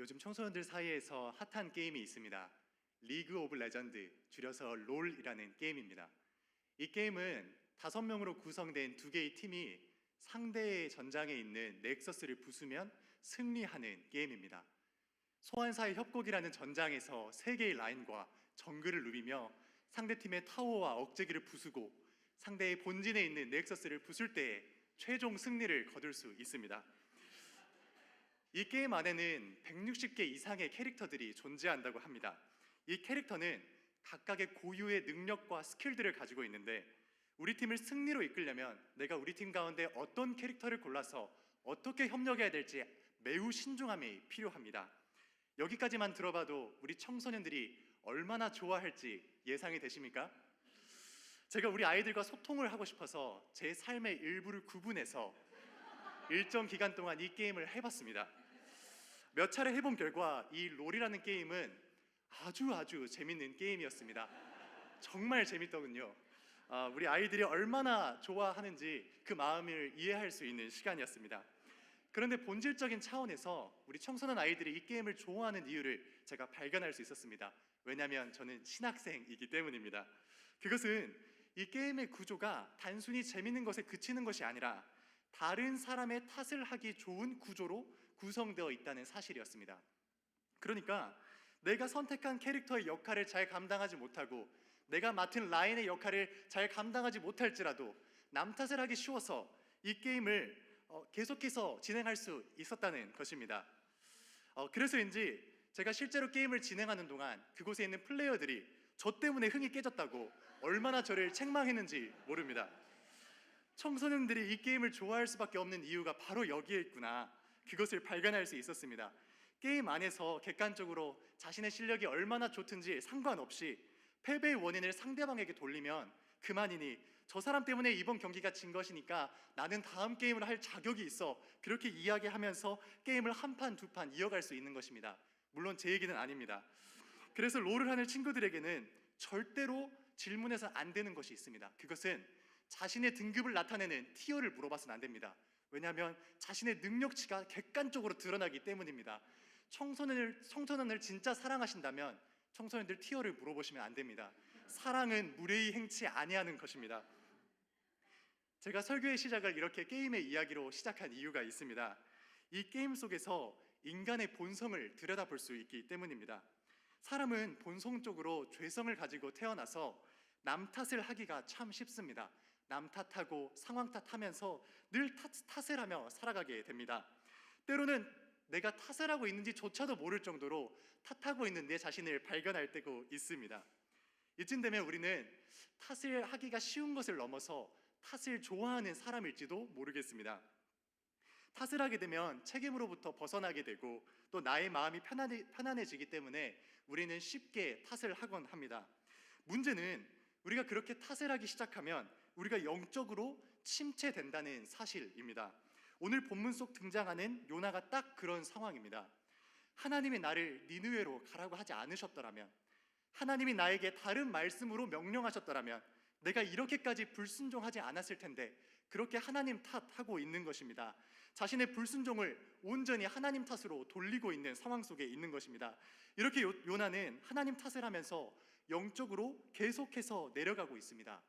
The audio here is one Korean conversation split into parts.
요즘 청소년들 사이에서 핫한 게임이 있습니다. 리그 오브 레전드, 줄여서 롤이라는 게임입니다. 이 게임은 다섯 명으로 구성된 두 개의 팀이 상대의 전장에 있는 넥서스를 부수면 승리하는 게임입니다. 소환사의 협곡이라는 전장에서 세 개의 라인과 정글을 누비며 상대 팀의 타워와 억제기를 부수고 상대의 본진에 있는 넥서스를 부술 때에 최종 승리를 거둘 수 있습니다. 이 게임 안에는 160개 이상의 캐릭터들이 존재한다고 합니다. 이 캐릭터는 각각의 고유의 능력과 스킬들을 가지고 있는데 우리 팀을 승리로 이끌려면 내가 우리 팀 가운데 어떤 캐릭터를 골라서 어떻게 협력해야 될지 매우 신중함이 필요합니다. 여기까지만 들어봐도 우리 청소년들이 얼마나 좋아할지 예상이 되십니까? 제가 우리 아이들과 소통을 하고 싶어서 제 삶의 일부를 구분해서 일정 기간 동안 이 게임을 해봤습니다. 몇 차례 해본 결과 이 롤이라는 게임은 아주 아주 재밌는 게임이었습니다. 정말 재밌더군요. 아, 우리 아이들이 얼마나 좋아하는지 그 마음을 이해할 수 있는 시간이었습니다. 그런데 본질적인 차원에서 우리 청소년 아이들이 이 게임을 좋아하는 이유를 제가 발견할 수 있었습니다. 왜냐하면 저는 신학생이기 때문입니다. 그것은 이 게임의 구조가 단순히 재밌는 것에 그치는 것이 아니라 다른 사람의 탓을 하기 좋은 구조로 구성되어 있다는 사실이었습니다. 그러니까 내가 선택한 캐릭터의 역할을 잘 감당하지 못하고 내가 맡은 라인의 역할을 잘 감당하지 못할지라도 남 탓을 하기 쉬워서 이 게임을 어, 계속해서 진행할 수 있었다는 것입니다. 어, 그래서인지 제가 실제로 게임을 진행하는 동안 그곳에 있는 플레이어들이 저 때문에 흥이 깨졌다고 얼마나 저를 책망했는지 모릅니다. 청소년들이 이 게임을 좋아할 수밖에 없는 이유가 바로 여기에 있구나. 그것을 발견할 수 있었습니다. 게임 안에서 객관적으로 자신의 실력이 얼마나 좋든지 상관없이 패배의 원인을 상대방에게 돌리면 그만이니 저 사람 때문에 이번 경기가 진 것이니까 나는 다음 게임을 할 자격이 있어 그렇게 이야기하면서 게임을 한 판 두 판 이어갈 수 있는 것입니다. 물론 제 얘기는 아닙니다. 그래서 롤을 하는 친구들에게는 절대로 질문해서 안 되는 것이 있습니다. 그것은 자신의 등급을 나타내는 티어를 물어봐서는 안 됩니다. 왜냐하면 자신의 능력치가 객관적으로 드러나기 때문입니다. 청소년을 청소년을 진짜 사랑하신다면 청소년들 티어를 물어보시면 안 됩니다. 사랑은 무례히 행치 아니하는 것입니다. 제가 설교의 시작을 이렇게 게임의 이야기로 시작한 이유가 있습니다. 이 게임 속에서 인간의 본성을 들여다볼 수 있기 때문입니다. 사람은 본성적으로 죄성을 가지고 태어나서 남 탓을 하기가 참 쉽습니다. 남 탓하고 상황 탓하면서 늘 탓, 탓을 하며 살아가게 됩니다. 때로는 내가 탓을 하고 있는지조차도 모를 정도로 탓하고 있는 내 자신을 발견할 때고 있습니다. 이쯤 되면 우리는 탓을 하기가 쉬운 것을 넘어서 탓을 좋아하는 사람일지도 모르겠습니다. 탓을 하게 되면 책임으로부터 벗어나게 되고 또 나의 마음이 편안해, 편안해지기 때문에 우리는 쉽게 탓을 하곤 합니다. 문제는 우리가 그렇게 탓을 하기 시작하면 우리가 영적으로 침체된다는 사실입니다. 오늘 본문 속 등장하는 요나가 딱 그런 상황입니다. 하나님이 나를 니느웨로 가라고 하지 않으셨더라면 하나님이 나에게 다른 말씀으로 명령하셨더라면 내가 이렇게까지 불순종하지 않았을 텐데 그렇게 하나님 탓하고 있는 것입니다. 자신의 불순종을 온전히 하나님 탓으로 돌리고 있는 상황 속에 있는 것입니다. 이렇게 요, 요나는 하나님 탓을 하면서 영적으로 계속해서 내려가고 있습니다.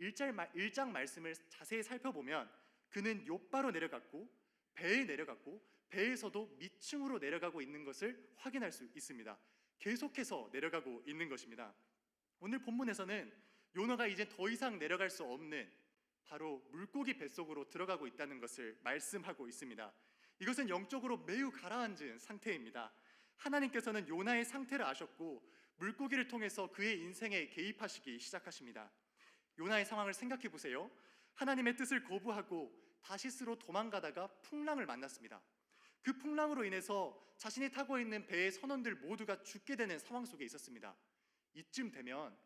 1장, 1장 말씀을 자세히 살펴보면 그는 요바로 내려갔고 배에 내려갔고 배에서도 밑층으로 내려가고 있는 것을 확인할 수 있습니다. 계속해서 내려가고 있는 것입니다. 오늘 본문에서는 요나가 이제 더 이상 내려갈 수 없는 바로 물고기 뱃속으로 들어가고 있다는 것을 말씀하고 있습니다. 이것은 영적으로 매우 가라앉은 상태입니다. 하나님께서는 요나의 상태를 아셨고 물고기를 통해서 그의 인생에 개입하시기 시작하십니다. 요나의 상황을 생각해 보세요. 하나님의 뜻을 거부하고 다시스로 도망가다가 풍랑을 만났습니다. 그 풍랑으로 인해서 자신이 타고 있는 배의 선원들 모두가 죽게 되는 상황 속에 있었습니다. 이쯤 되면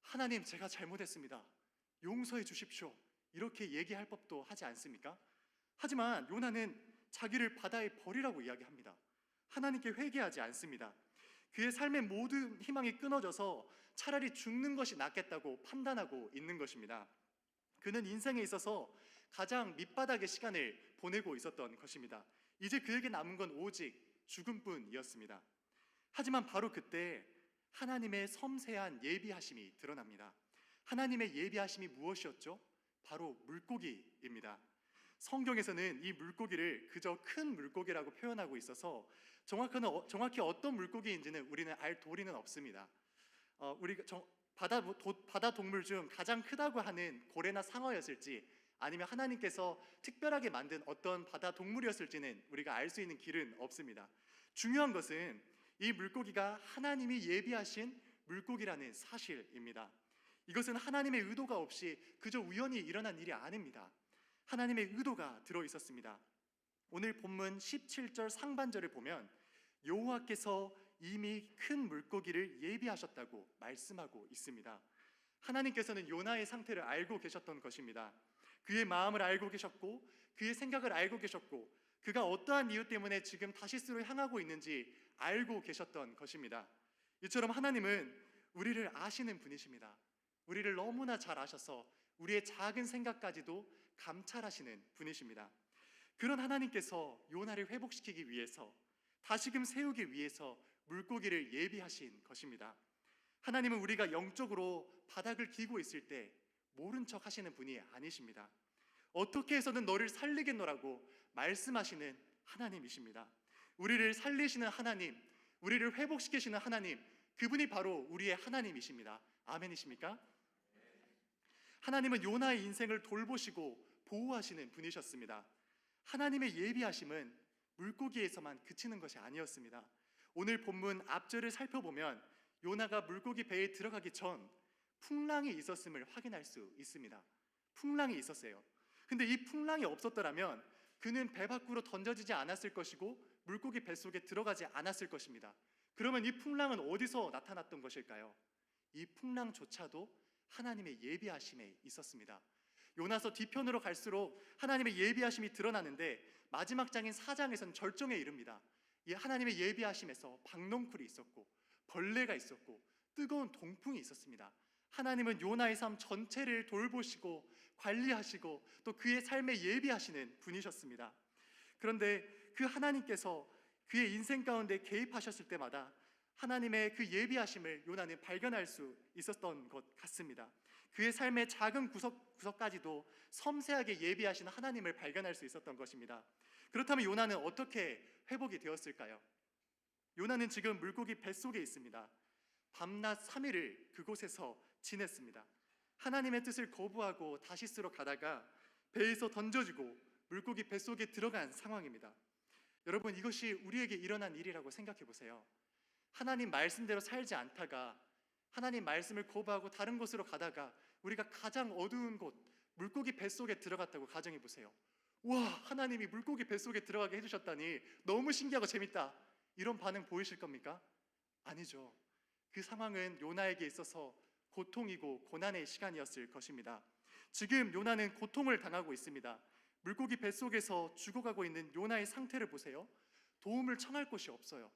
하나님 제가 잘못했습니다. 용서해 주십시오. 이렇게 얘기할 법도 하지 않습니까? 하지만 요나는 자기를 바다에 버리라고 이야기합니다. 하나님께 회개하지 않습니다. 그의 삶의 모든 희망이 끊어져서 차라리 죽는 것이 낫겠다고 판단하고 있는 것입니다. 그는 인생에 있어서 가장 밑바닥의 시간을 보내고 있었던 것입니다. 이제 그에게 남은 건 오직 죽음뿐이었습니다. 하지만 바로 그때 하나님의 섬세한 예비하심이 드러납니다. 하나님의 예비하심이 무엇이었죠? 바로 물고기입니다. 성경에서는 이 물고기를 그저 큰 물고기라고 표현하고 있어서 어, 정확히 어떤 물고기인지는 우리는 알 도리는 없습니다. 어, 우리가 정- 바다 도- 바다 동물 중 가장 크다고 하는 고래나 상어였을지 아니면 하나님께서 특별하게 만든 어떤 바다 동물이었을지는 우리가 알 수 있는 길은 없습니다. 중요한 것은 이 물고기가 하나님이 예비하신 물고기라는 사실입니다. 이것은 하나님의 의도가 없이 그저 우연히 일어난 일이 아닙니다. 하나님의 의도가 들어 있었습니다. 오늘 본문 17절 상반절을 보면 여호와께서 이미 큰 물고기를 예비하셨다고 말씀하고 있습니다. 하나님께서는 요나의 상태를 알고 계셨던 것입니다. 그의 마음을 알고 계셨고 그의 생각을 알고 계셨고 그가 어떠한 이유 때문에 지금 다시스로 향하고 있는지 알고 계셨던 것입니다. 이처럼 하나님은 우리를 아시는 분이십니다. 우리를 너무나 잘 아셔서 우리의 작은 생각까지도 감찰하시는 분이십니다. 그런 하나님께서 요나를 회복시키기 위해서 다시금 세우기 위해서 물고기를 예비하신 것입니다. 하나님은 우리가 영적으로 바닥을 기고 있을 때 모른 척 하시는 분이 아니십니다. 어떻게 해서든 너를 살리겠노라고 말씀하시는 하나님이십니다. 우리를 살리시는 하나님, 우리를 회복시키시는 하나님, 그분이 바로 우리의 하나님이십니다. 아멘이십니까? 하나님은 요나의 인생을 돌보시고 보호하시는 분이셨습니다. 하나님의 예비하심은 물고기에서만 그치는 것이 아니었습니다. 오늘 본문 앞절을 살펴보면 요나가 물고기 배에 들어가기 전 풍랑이 있었음을 확인할 수 있습니다. 풍랑이 있었어요. 근데 이 풍랑이 없었더라면 그는 배 밖으로 던져지지 않았을 것이고 물고기 뱃속에 들어가지 않았을 것입니다. 그러면 이 풍랑은 어디서 나타났던 것일까요? 이 풍랑조차도 하나님의 예비하심에 있었습니다. 요나서 뒤편으로 갈수록 하나님의 예비하심이 드러나는데 마지막 장인 4장에서는 절정에 이릅니다. 이 하나님의 예비하심에서 박농쿨이 있었고 벌레가 있었고 뜨거운 동풍이 있었습니다. 하나님은 요나의 삶 전체를 돌보시고 관리하시고 또 그의 삶에 예비하시는 분이셨습니다. 그런데 그 하나님께서 그의 인생 가운데 개입하셨을 때마다 하나님의 그 예비하심을 요나는 발견할 수 있었던 것 같습니다. 그의 삶의 작은 구석 구석까지도 섬세하게 예비하신 하나님을 발견할 수 있었던 것입니다. 그렇다면 요나는 어떻게 회복이 되었을까요? 요나는 지금 물고기 뱃속에 있습니다. 밤낮 3일을 그곳에서 지냈습니다. 하나님의 뜻을 거부하고 다시스로 가다가 배에서 던져지고 물고기 뱃속에 들어간 상황입니다. 여러분 이것이 우리에게 일어난 일이라고 생각해 보세요. 하나님 말씀대로 살지 않다가 하나님 말씀을 거부하고 다른 곳으로 가다가 우리가 가장 어두운 곳 물고기 뱃속에 들어갔다고 가정해 보세요. 와 하나님이 물고기 뱃속에 들어가게 해 주셨다니 너무 신기하고 재밌다. 이런 반응 보이실 겁니까? 아니죠. 그 상황은 요나에게 있어서 고통이고 고난의 시간이었을 것입니다. 지금 요나는 고통을 당하고 있습니다. 물고기 뱃속에서 죽어가고 있는 요나의 상태를 보세요. 도움을 청할 곳이 없어요.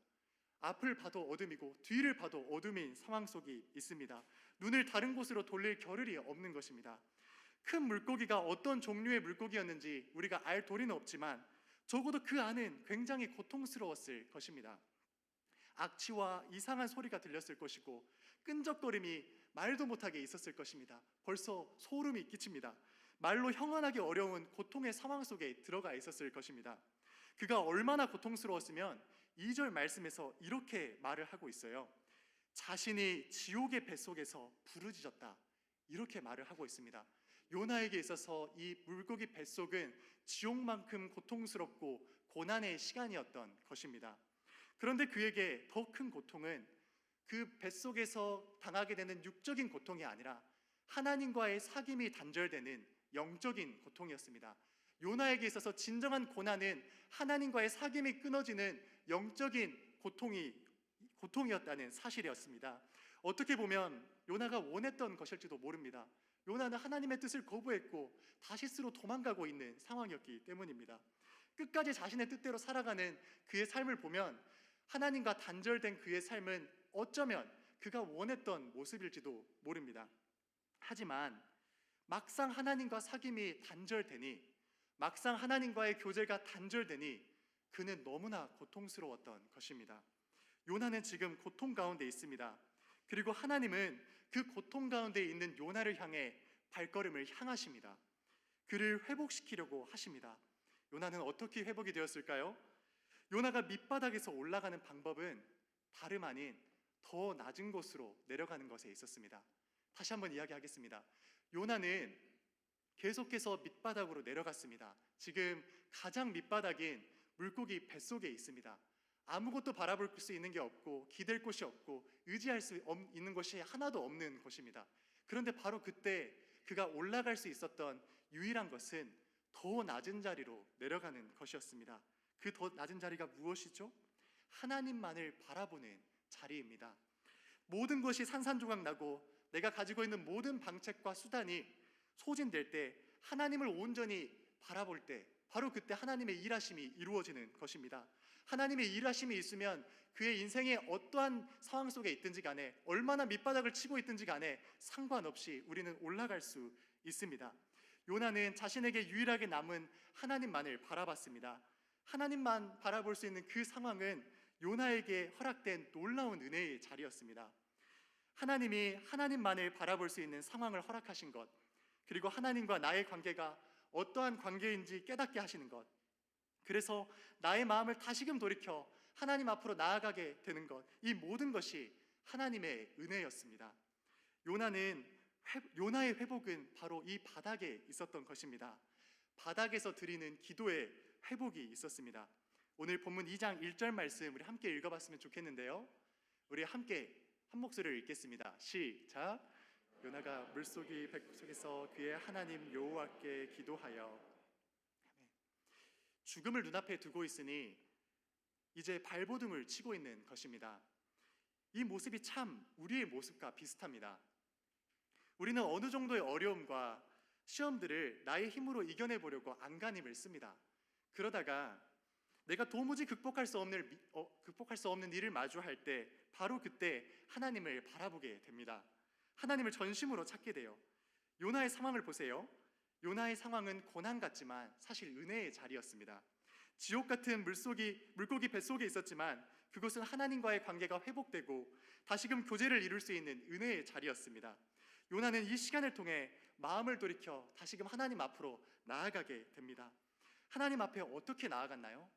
앞을 봐도 어둠이고 뒤를 봐도 어둠인 상황 속이 있습니다. 눈을 다른 곳으로 돌릴 겨를이 없는 것입니다. 큰 물고기가 어떤 종류의 물고기였는지 우리가 알 도리는 없지만 적어도 그 안은 굉장히 고통스러웠을 것입니다. 악취와 이상한 소리가 들렸을 것이고 끈적거림이 말도 못하게 있었을 것입니다. 벌써 소름이 끼칩니다. 말로 형언하기 어려운 고통의 상황 속에 들어가 있었을 것입니다. 그가 얼마나 고통스러웠으면 2절 말씀에서 이렇게 말을 하고 있어요. 자신이 지옥의 뱃속에서 부르짖었다. 이렇게 말을 하고 있습니다. 요나에게 있어서 이 물고기 뱃속은 지옥만큼 고통스럽고 고난의 시간이었던 것입니다. 그런데 그에게 더 큰 고통은 그 뱃속에서 당하게 되는 육적인 고통이 아니라 하나님과의 사귐이 단절되는 영적인 고통이었습니다. 요나에게 있어서 진정한 고난은 하나님과의 사귐이 끊어지는 영적인 고통이 고통이었다는 사실이었습니다. 어떻게 보면 요나가 원했던 것일지도 모릅니다. 요나는 하나님의 뜻을 거부했고 다시스로 도망가고 있는 상황이었기 때문입니다. 끝까지 자신의 뜻대로 살아가는 그의 삶을 보면 하나님과 단절된 그의 삶은 어쩌면 그가 원했던 모습일지도 모릅니다. 하지만 막상 하나님과 사귐이 단절되니 막상 하나님과의 교제가 단절되니 그는 너무나 고통스러웠던 것입니다. 요나는 지금 고통 가운데 있습니다. 그리고 하나님은 그 고통 가운데 있는 요나를 향해 발걸음을 향하십니다. 그를 회복시키려고 하십니다. 요나는 어떻게 회복이 되었을까요? 요나가 밑바닥에서 올라가는 방법은 다름 아닌 더 낮은 곳으로 내려가는 것에 있었습니다. 다시 한번 이야기하겠습니다. 요나는 계속해서 밑바닥으로 내려갔습니다. 지금 가장 밑바닥인 물고기 뱃속에 있습니다. 아무것도 바라볼 수 있는 게 없고 기댈 곳이 없고 의지할 수 없- 있는 것이 하나도 없는 곳입니다. 그런데 바로 그때 그가 올라갈 수 있었던 유일한 것은 더 낮은 자리로 내려가는 것이었습니다. 그 더 낮은 자리가 무엇이죠? 하나님만을 바라보는 자리입니다. 모든 것이 산산조각 나고 내가 가지고 있는 모든 방책과 수단이 소진될 때 하나님을 온전히 바라볼 때 바로 그때 하나님의 일하심이 이루어지는 것입니다. 하나님의 일하심이 있으면 그의 인생의 어떠한 상황 속에 있든지 간에 얼마나 밑바닥을 치고 있든지 간에 상관없이 우리는 올라갈 수 있습니다. 요나는 자신에게 유일하게 남은 하나님만을 바라봤습니다. 하나님만 바라볼 수 있는 그 상황은 요나에게 허락된 놀라운 은혜의 자리였습니다. 하나님이 하나님만을 바라볼 수 있는 상황을 허락하신 것, 그리고 하나님과 나의 관계가 어떠한 관계인지 깨닫게 하시는 것, 그래서 나의 마음을 다시금 돌이켜 하나님 앞으로 나아가게 되는 것, 이 모든 것이 하나님의 은혜였습니다. 요나는 회- 요나의 회복은 바로 이 바닥에 있었던 것입니다. 바닥에서 드리는 기도의 회복이 있었습니다. 오늘 본문 2장 1절 말씀 우리 함께 읽어봤으면 좋겠는데요. 우리 함께 한 목소리를 읽겠습니다. 시작. 요나가 물속이 뱃속에서 그의 하나님 여호와께 기도하여. 죽음을 눈앞에 두고 있으니 이제 발버둥을 치고 있는 것입니다. 이 모습이 참 우리의 모습과 비슷합니다. 우리는 어느 정도의 어려움과 시험들을 나의 힘으로 이겨내 보려고 안간힘을 씁니다. 그러다가 내가 도무지 극복할 수 없는 미- 어, 극복할 수 없는 일을 마주할 때 바로 그때 하나님을 바라보게 됩니다. 하나님을 전심으로 찾게 돼요. 요나의 상황을 보세요. 요나의 상황은 고난 같지만 사실 은혜의 자리였습니다. 지옥 같은 물속이 물고기 뱃속에 있었지만 그곳은 하나님과의 관계가 회복되고 다시금 교제를 이룰 수 있는 은혜의 자리였습니다. 요나는 이 시간을 통해 마음을 돌이켜 다시금 하나님 앞으로 나아가게 됩니다. 하나님 앞에 어떻게 나아갔나요?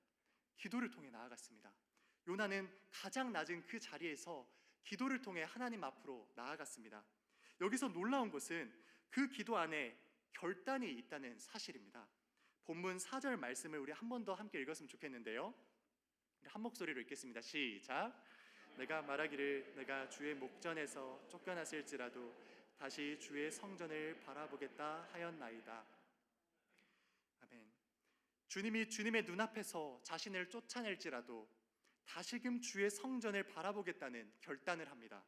기도를 통해 나아갔습니다. 요나는 가장 낮은 그 자리에서 기도를 통해 하나님 앞으로 나아갔습니다. 여기서 놀라운 것은 그 기도 안에 결단이 있다는 사실입니다. 본문 4절 말씀을 우리 한 번 더 함께 읽었으면 좋겠는데요. 한 목소리로 읽겠습니다. 시작. 내가 말하기를 내가 주의 목전에서 쫓겨났을지라도 다시 주의 성전을 바라보겠다 하였나이다. 아멘. 주님이 주님의 눈앞에서 자신을 쫓아낼지라도 다시금 주의 성전을 바라보겠다는 결단을 합니다.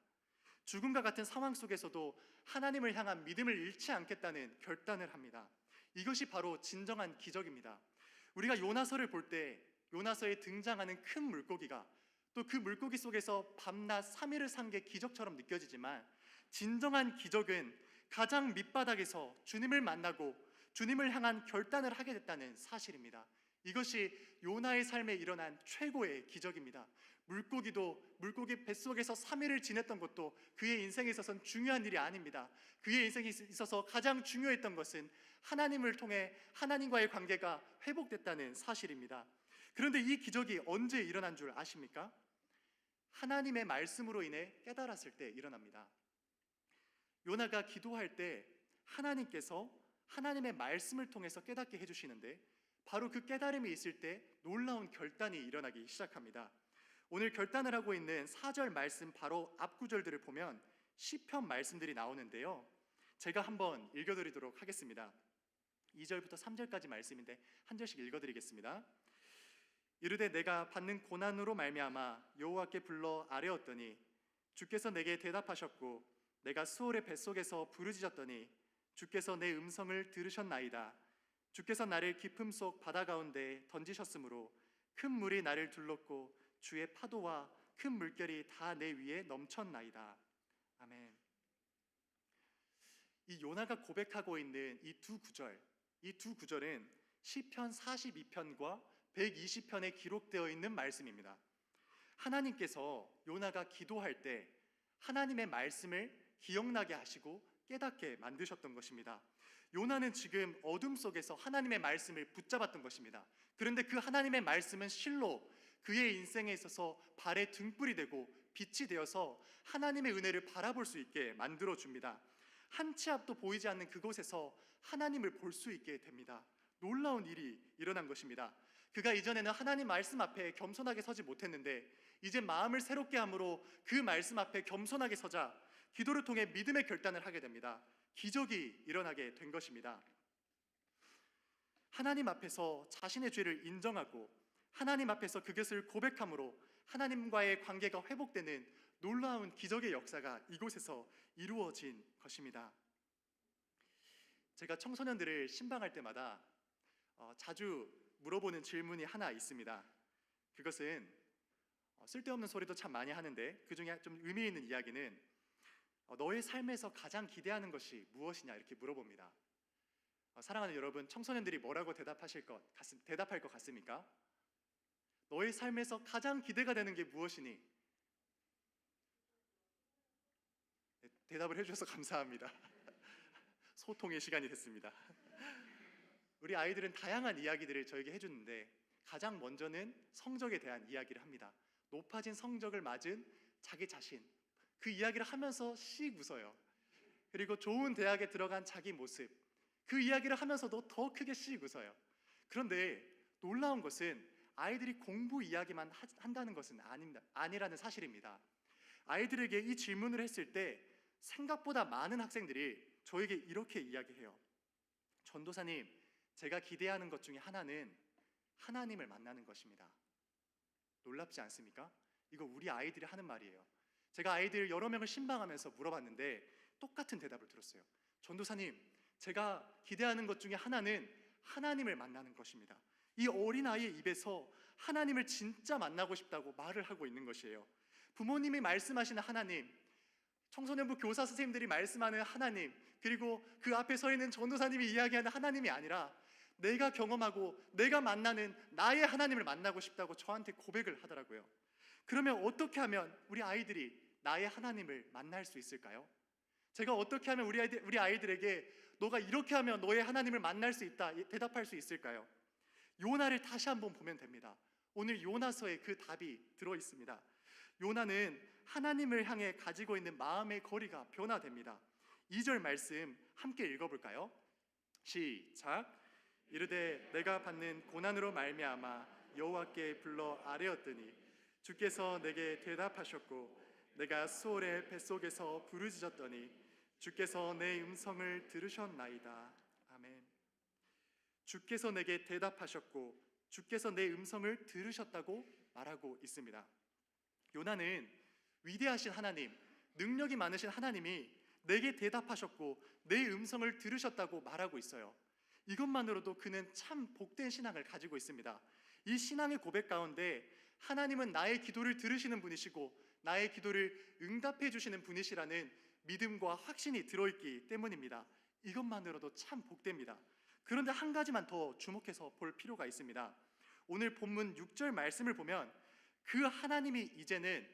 죽음과 같은 상황 속에서도 하나님을 향한 믿음을 잃지 않겠다는 결단을 합니다. 이것이 바로 진정한 기적입니다. 우리가 요나서를 볼 때 요나서에 등장하는 큰 물고기가 또 그 물고기 속에서 밤낮 3일을 산 게 기적처럼 느껴지지만 진정한 기적은 가장 밑바닥에서 주님을 만나고 주님을 향한 결단을 하게 됐다는 사실입니다. 이것이 요나의 삶에 일어난 최고의 기적입니다. 물고기도 물고기 뱃속에서 3일을 지냈던 것도 그의 인생에 있어서는 중요한 일이 아닙니다. 그의 인생에 있어서 가장 중요했던 것은 하나님을 통해 하나님과의 관계가 회복됐다는 사실입니다. 그런데 이 기적이 언제 일어난 줄 아십니까? 하나님의 말씀으로 인해 깨달았을 때 일어납니다. 요나가 기도할 때 하나님께서 하나님의 말씀을 통해서 깨닫게 해주시는데 바로 그 깨달음이 있을 때 놀라운 결단이 일어나기 시작합니다. 오늘 결단을 하고 있는 4절 말씀 바로 앞 구절들을 보면 시편 말씀들이 나오는데요. 제가 한번 읽어 드리도록 하겠습니다. 2절부터 3절까지 말씀인데 한 절씩 읽어 드리겠습니다. 이르되 내가 받는 고난으로 말미암아 여호와께 불러 아뢰었더니 주께서 내게 대답하셨고 내가 수월의 뱃속에서 부르짖었더니 주께서 내 음성을 들으셨나이다. 주께서 나를 깊음 속 바다 가운데 던지셨으므로 큰 물이 나를 둘렀고 주의 파도와 큰 물결이 다 내 위에 넘쳤나이다. 아멘. 이 요나가 고백하고 있는 이 두 구절, 이 두 구절은 시편 42편과 120편에 기록되어 있는 말씀입니다. 하나님께서 요나가 기도할 때 하나님의 말씀을 기억나게 하시고 깨닫게 만드셨던 것입니다. 요나는 지금 어둠 속에서 하나님의 말씀을 붙잡았던 것입니다. 그런데 그 하나님의 말씀은 실로 그의 인생에 있어서 발의 등불이 되고 빛이 되어서 하나님의 은혜를 바라볼 수 있게 만들어 줍니다. 한 치 앞도 보이지 않는 그곳에서 하나님을 볼 수 있게 됩니다. 놀라운 일이 일어난 것입니다. 그가 이전에는 하나님 말씀 앞에 겸손하게 서지 못했는데 이제 마음을 새롭게 함으로 그 말씀 앞에 겸손하게 서자 기도를 통해 믿음의 결단을 하게 됩니다. 기적이 일어나게 된 것입니다. 하나님 앞에서 자신의 죄를 인정하고 하나님 앞에서 그것을 고백함으로 하나님과의 관계가 회복되는 놀라운 기적의 역사가 이곳에서 이루어진 것입니다. 제가 청소년들을 신방할 때마다 어, 자주 물어보는 질문이 하나 있습니다. 그것은 어, 쓸데없는 소리도 참 많이 하는데 그 중에 좀 의미 있는 이야기는 어, 너의 삶에서 가장 기대하는 것이 무엇이냐 이렇게 물어봅니다. 어, 사랑하는 여러분, 청소년들이 뭐라고 대답하실 것 같, 대답할 것 같습니까? 너의 삶에서 가장 기대가 되는 게 무엇이니? 네, 대답을 해주셔서 감사합니다. 소통의 시간이 됐습니다. 우리 아이들은 다양한 이야기들을 저에게 해주는데 가장 먼저는 성적에 대한 이야기를 합니다. 높아진 성적을 맞은 자기 자신 그 이야기를 하면서 씩 웃어요. 그리고 좋은 대학에 들어간 자기 모습 그 이야기를 하면서도 더 크게 씩 웃어요. 그런데 놀라운 것은 아이들이 공부 이야기만 하- 한다는 것은 아닙니다. 아니라는 사실입니다. 아이들에게 이 질문을 했을 때 생각보다 많은 학생들이 저에게 이렇게 이야기해요. 전도사님, 제가 기대하는 것 중에 하나는 하나님을 만나는 것입니다. 놀랍지 않습니까? 이거 우리 아이들이 하는 말이에요. 제가 아이들 여러 명을 신방하면서 물어봤는데 똑같은 대답을 들었어요. 전도사님, 제가 기대하는 것 중에 하나는 하나님을 만나는 것입니다. 이 어린 아이의 입에서 하나님을 진짜 만나고 싶다고 말을 하고 있는 것이에요. 부모님이 말씀하시는 하나님, 청소년부 교사 선생님들이 말씀하는 하나님, 그리고 그 앞에 서 있는 전도사님이 이야기하는 하나님이 아니라 내가 경험하고 내가 만나는 나의 하나님을 만나고 싶다고 저한테 고백을 하더라고요. 그러면 어떻게 하면 우리 아이들이 나의 하나님을 만날 수 있을까요? 제가 어떻게 하면 우리 아이들, 우리 아이들에게 너가 이렇게 하면 너의 하나님을 만날 수 있다 대답할 수 있을까요? 요나를 다시 한번 보면 됩니다. 오늘 요나서에 그 답이 들어 있습니다. 요나는 하나님을 향해 가지고 있는 마음의 거리가 변화됩니다. 2절 말씀 함께 읽어 볼까요? 시작. 이르되 내가 받는 고난으로 말미암아 여호와께 불러 아뢰었더니 주께서 내게 대답하셨고 내가 수월의 뱃속에서 부르짖었더니 주께서 내 음성을 들으셨나이다. 아멘. 주께서 내게 대답하셨고 주께서 내 음성을 들으셨다고 말하고 있습니다. 요나는 위대하신 하나님, 능력이 많으신 하나님이 내게 대답하셨고 내 음성을 들으셨다고 말하고 있어요. 이것만으로도 그는 참 복된 신앙을 가지고 있습니다. 이 신앙의 고백 가운데 하나님은 나의 기도를 들으시는 분이시고 나의 기도를 응답해 주시는 분이시라는 믿음과 확신이 들어있기 때문입니다. 이것만으로도 참 복됩니다. 그런데 한 가지만 더 주목해서 볼 필요가 있습니다. 오늘 본문 6절 말씀을 보면 그 하나님이 이제는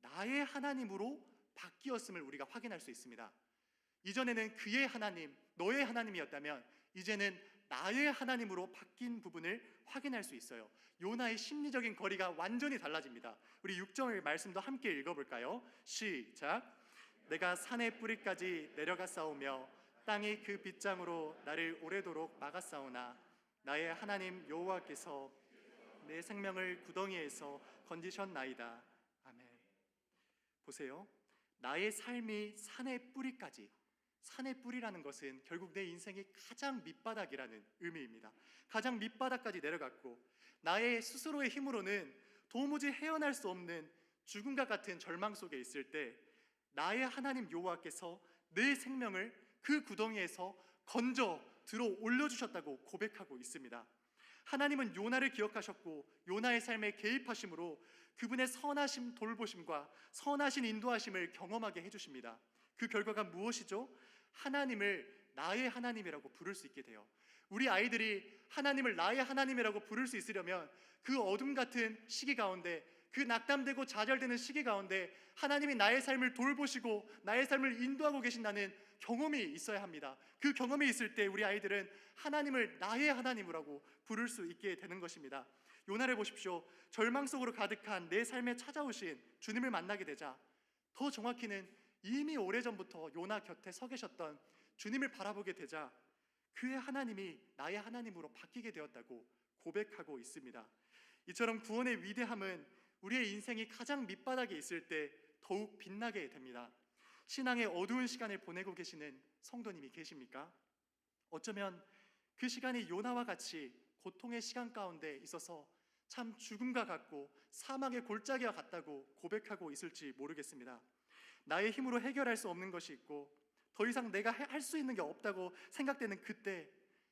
나의 하나님으로 바뀌었음을 우리가 확인할 수 있습니다. 이전에는 그의 하나님, 너의 하나님이었다면 이제는 나의 하나님으로 바뀐 부분을 확인할 수 있어요. 요나의 심리적인 거리가 완전히 달라집니다. 우리 6절 말씀도 함께 읽어볼까요? 시작. 내가 산의 뿌리까지 내려가 싸우며 땅이 그 빗장으로 나를 오래도록 막아 싸우나 나의 하나님 여호와께서 내 생명을 구덩이에서 건지셨나이다. 아멘. 보세요. 나의 삶이 산의 뿌리까지 산의 뿌리라는 것은 결국 내 인생의 가장 밑바닥이라는 의미입니다. 가장 밑바닥까지 내려갔고 나의 스스로의 힘으로는 도무지 헤어날 수 없는 죽음과 같은 절망 속에 있을 때 나의 하나님 여호와께서 내 생명을 그 구덩이에서 건져 들어 올려 주셨다고 고백하고 있습니다. 하나님은 요나를 기억하셨고 요나의 삶에 개입하심으로 그분의 선하심 돌보심과 선하신 인도하심을 경험하게 해 주십니다. 그 결과가 무엇이죠? 하나님을 나의 하나님이라고 부를 수 있게 돼요. 우리 아이들이 하나님을 나의 하나님이라고 부를 수 있으려면 그 어둠 같은 시기 가운데 그 낙담되고 좌절되는 시기 가운데 하나님이 나의 삶을 돌보시고 나의 삶을 인도하고 계신다는 경험이 있어야 합니다. 그 경험이 있을 때 우리 아이들은 하나님을 나의 하나님이라고 부를 수 있게 되는 것입니다. 요나를 보십시오. 절망 속으로 가득한 내 삶에 찾아오신 주님을 만나게 되자 더 정확히는 이미 오래전부터 요나 곁에 서 계셨던 주님을 바라보게 되자 그의 하나님이 나의 하나님으로 바뀌게 되었다고 고백하고 있습니다. 이처럼 구원의 위대함은 우리의 인생이 가장 밑바닥에 있을 때 더욱 빛나게 됩니다. 신앙의 어두운 시간을 보내고 계시는 성도님이 계십니까? 어쩌면 그 시간이 요나와 같이 고통의 시간 가운데 있어서 참 죽음과 같고 사망의 골짜기와 같다고 고백하고 있을지 모르겠습니다. 나의 힘으로 해결할 수 없는 것이 있고 더 이상 내가 할 수 있는 게 없다고 생각되는 그때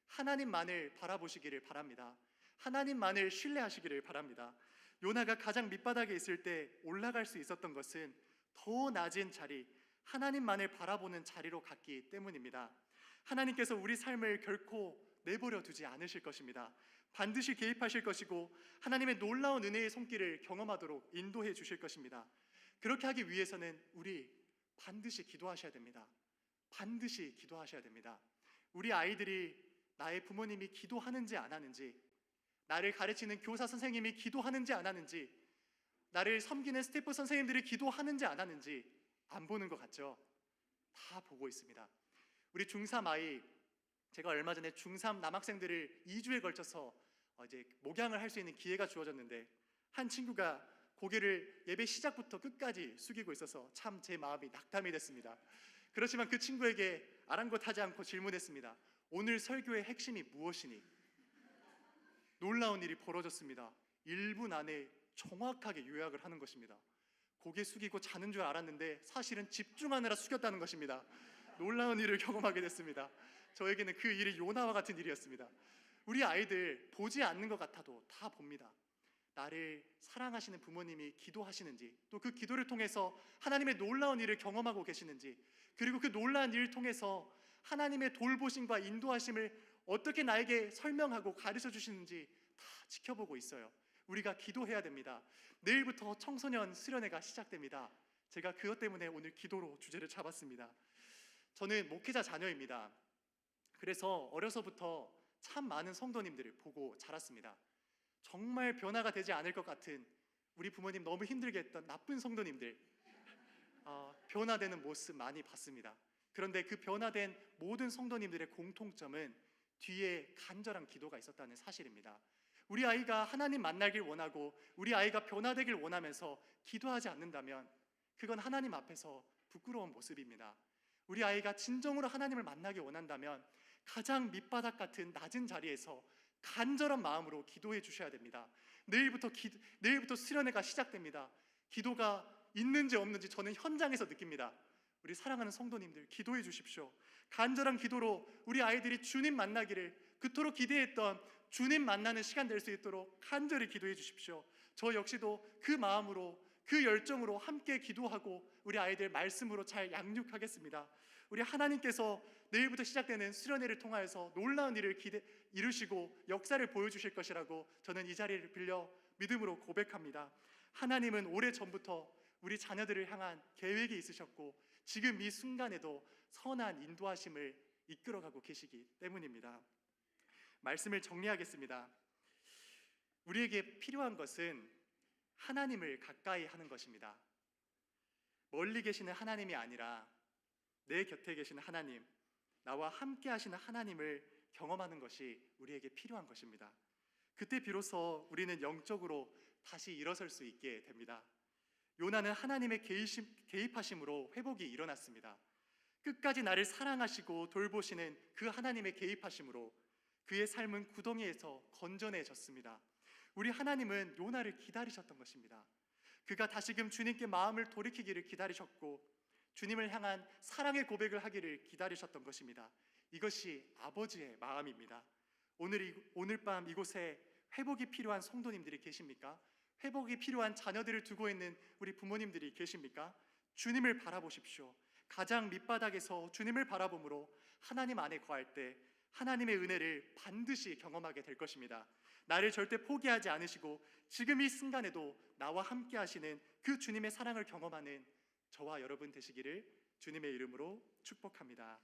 하나님만을 바라보시기를 바랍니다. 하나님만을 신뢰하시기를 바랍니다. 요나가 가장 밑바닥에 있을 때 올라갈 수 있었던 것은 더 낮은 자리, 하나님만을 바라보는 자리로 갔기 때문입니다. 하나님께서 우리 삶을 결코 내버려 두지 않으실 것입니다. 반드시 개입하실 것이고 하나님의 놀라운 은혜의 손길을 경험하도록 인도해 주실 것입니다. 그렇게 하기 위해서는 우리 반드시 기도하셔야 됩니다. 반드시 기도하셔야 됩니다. 우리 아이들이 나의 부모님이 기도하는지 안 하는지, 나를 가르치는 교사 선생님이 기도하는지 안 하는지, 나를 섬기는 스태프 선생님들이 기도하는지 안 하는지 안 보는 것 같죠? 다 보고 있습니다. 우리 중3 아이 제가 얼마 전에 중3 남학생들을 2주에 걸쳐서 어, 이제 목양을 할 수 있는 기회가 주어졌는데 한 친구가 고개를 예배 시작부터 끝까지 숙이고 있어서 참 제 마음이 낙담이 됐습니다. 그렇지만 그 친구에게 아랑곳하지 않고 질문했습니다. 오늘 설교의 핵심이 무엇이니? 놀라운 일이 벌어졌습니다. 1분 안에 정확하게 요약을 하는 것입니다. 고개 숙이고 자는 줄 알았는데 사실은 집중하느라 숙였다는 것입니다. 놀라운 일을 경험하게 됐습니다. 저에게는 그 일이 요나와 같은 일이었습니다. 우리 아이들 보지 않는 것 같아도 다 봅니다. 나를 사랑하시는 부모님이 기도하시는지 또 그 기도를 통해서 하나님의 놀라운 일을 경험하고 계시는지 그리고 그 놀라운 일을 통해서 하나님의 돌보심과 인도하심을 어떻게 나에게 설명하고 가르쳐 주시는지 다 지켜보고 있어요. 우리가 기도해야 됩니다. 내일부터 청소년 수련회가 시작됩니다. 제가 그것 때문에 오늘 기도로 주제를 잡았습니다. 저는 목회자 자녀입니다. 그래서 어려서부터 참 많은 성도님들을 보고 자랐습니다. 정말 변화가 되지 않을 것 같은 우리 부모님 너무 힘들게 했던 나쁜 성도님들 어, 변화되는 모습 많이 봤습니다. 그런데 그 변화된 모든 성도님들의 공통점은 뒤에 간절한 기도가 있었다는 사실입니다. 우리 아이가 하나님 만나길 원하고 우리 아이가 변화되길 원하면서 기도하지 않는다면 그건 하나님 앞에서 부끄러운 모습입니다. 우리 아이가 진정으로 하나님을 만나기 원한다면 가장 밑바닥 같은 낮은 자리에서 간절한 마음으로 기도해 주셔야 됩니다. 내일부터 기, 내일부터 수련회가 시작됩니다. 기도가 있는지 없는지 저는 현장에서 느낍니다. 우리 사랑하는 성도님들 기도해 주십시오. 간절한 기도로 우리 아이들이 주님 만나기를 그토록 기대했던 주님 만나는 시간 될 수 있도록 간절히 기도해 주십시오. 저 역시도 그 마음으로 그 열정으로 함께 기도하고 우리 아이들 말씀으로 잘 양육하겠습니다. 우리 하나님께서 내일부터 시작되는 수련회를 통하여서 놀라운 일을 기대, 이루시고 역사를 보여주실 것이라고 저는 이 자리를 빌려 믿음으로 고백합니다. 하나님은 오래 전부터 우리 자녀들을 향한 계획이 있으셨고 지금 이 순간에도 선한 인도하심을 이끌어가고 계시기 때문입니다. 말씀을 정리하겠습니다. 우리에게 필요한 것은 하나님을 가까이 하는 것입니다. 멀리 계시는 하나님이 아니라 내 곁에 계시는 하나님, 나와 함께 하시는 하나님을 경험하는 것이 우리에게 필요한 것입니다. 그때 비로소 우리는 영적으로 다시 일어설 수 있게 됩니다. 요나는 하나님의 개입하심으로 회복이 일어났습니다. 끝까지 나를 사랑하시고 돌보시는 그 하나님의 개입하심으로 그의 삶은 구덩이에서 건져내졌습니다. 우리 하나님은 요나를 기다리셨던 것입니다. 그가 다시금 주님께 마음을 돌이키기를 기다리셨고 주님을 향한 사랑의 고백을 하기를 기다리셨던 것입니다. 이것이 아버지의 마음입니다. 오늘 이, 오늘 밤 이곳에 회복이 필요한 성도님들이 계십니까? 회복이 필요한 자녀들을 두고 있는 우리 부모님들이 계십니까? 주님을 바라보십시오. 가장 밑바닥에서 주님을 바라봄으로 하나님 안에 거할 때 하나님의 은혜를 반드시 경험하게 될 것입니다. 나를 절대 포기하지 않으시고 지금 이 순간에도 나와 함께 하시는 그 주님의 사랑을 경험하는 저와 여러분 되시기를 주님의 이름으로 축복합니다.